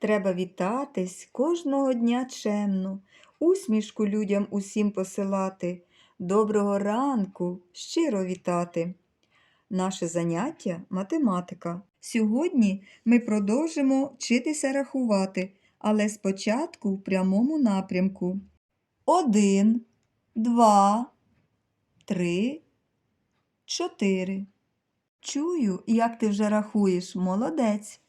Треба вітатись кожного дня чемно, усмішку людям усім посилати, доброго ранку щиро вітати. Наше заняття математика. Сьогодні ми продовжимо вчитися рахувати, але спочатку в прямому напрямку. Один, два, три, чотири. Чую, як ти вже рахуєш, молодець.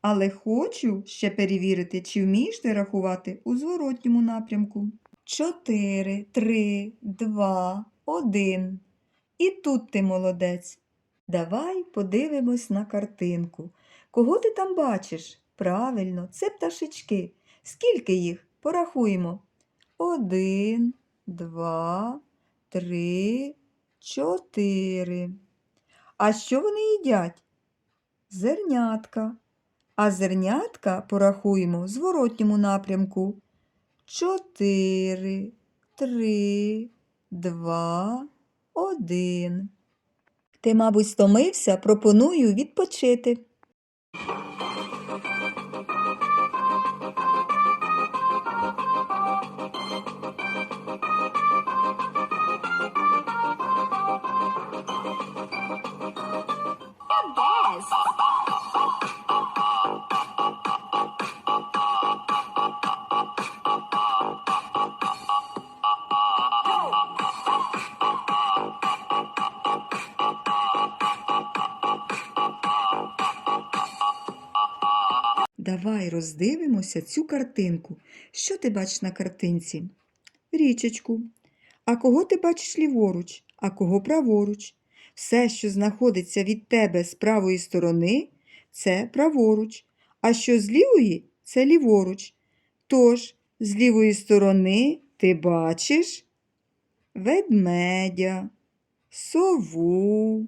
Але хочу ще перевірити, чи вмієш ти рахувати у зворотньому напрямку. Чотири, три, два, один. І тут ти молодець. Давай подивимось на картинку. Кого ти там бачиш? Правильно, це пташечки. Скільки їх? Порахуємо. Один, два, три, чотири. А що вони їдять? Зернятка. А зернятка порахуємо в зворотньому напрямку. Чотири, три, два, один. Ти, мабуть, стомився, пропоную відпочити. Давай роздивимося цю картинку. Що ти бачиш на картинці? Річечку. А кого ти бачиш ліворуч, а кого праворуч? Все, що знаходиться від тебе з правої сторони, це праворуч, а що з лівої це ліворуч. Тож, з лівої сторони ти бачиш ведмедя, сову,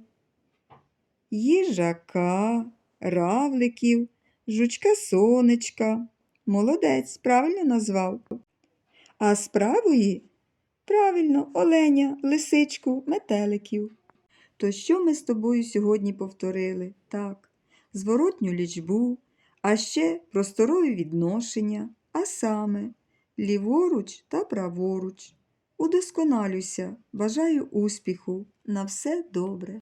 їжака, равликів, жучка сонечка. Молодець, правильно назвав. А з правої правильно оленя, лисичку, метеликів. То що ми з тобою сьогодні повторили? Так, зворотню лічбу, а ще просторові відношення, а саме ліворуч та праворуч. Удосконалюйся, бажаю успіху, на все добре.